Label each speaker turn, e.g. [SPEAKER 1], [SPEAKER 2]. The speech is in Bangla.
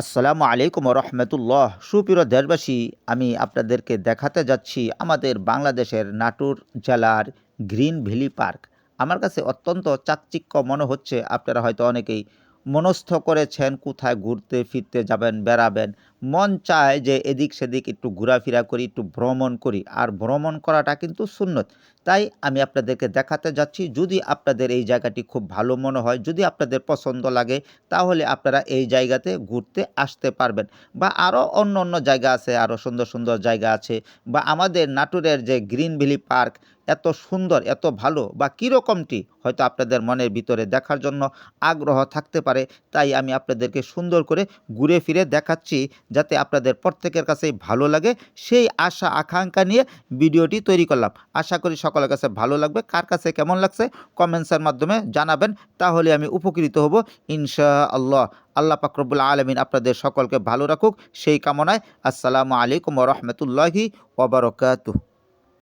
[SPEAKER 1] আসসালামু আলাইকুম রহমতুল্লাহ। সুপ্রিয় দেশবাসী, আমি আপনাদেরকে দেখাতে যাচ্ছি আমাদের বাংলাদেশের নাটুর জেলার গ্রিন ভ্যালি পার্ক। আমার কাছে অত্যন্ত চাকচিক্য মনে হচ্ছে, আপনারা হয়তো অনেকেই মনস্থ করেছেন কোথায় ঘুরতে, ফিরতে যাবেন, বেড়াবেন। মন চায় যে এদিক সেদিক একটু ঘোরাফেরা করি, একটু ভ্রমণ করি। আর ভ্রমণ করাটা কিন্তু সুন্নত। তাই আমি আপনাদেরকে দেখাতে যাচ্ছি, যদি আপনাদের এই জায়গাটি খুব ভালো মনে হয়, যদি আপনাদের পছন্দ লাগে, তাহলে আপনারা এই জায়গাতে ঘুরতে আসতে পারবেন। বা আরও অন্য অন্য জায়গা আছে, আরও সুন্দর সুন্দর জায়গা আছে। বা আমাদের নাটোরের যে গ্রিন ভ্যালি পার্ক, এত সুন্দর, এত ভালো, বা কীরকমটি, হয়তো আপনাদের মনের ভিতরে দেখার জন্য আগ্রহ থাকতে পারে। তাই আমি আপনাদেরকে সুন্দর করে ঘুরে ফিরে দেখাচ্ছি। যাতে আপনাদের প্রত্যেকের কাছেই ভালো লাগে। সেই আশা, আকাঙ্ক্ষা নিয়ে ভিডিওটি তৈরি করলাম। আশা করি সকলের কাছে ভালো লাগবে। কার কাছে কেমন লাগছে কমেন্টসের মাধ্যমে জানাবেন। তাহলে আমি উপকৃত হব ইনশা আল্লাহ আল্লাহ পাকরবুল আলমিন আপনাদের সকলকে ভালো রাখুক। সেই কামনায় আসসালামু আলাইকুম রহমতুল্লাহি ওবরকাতুহ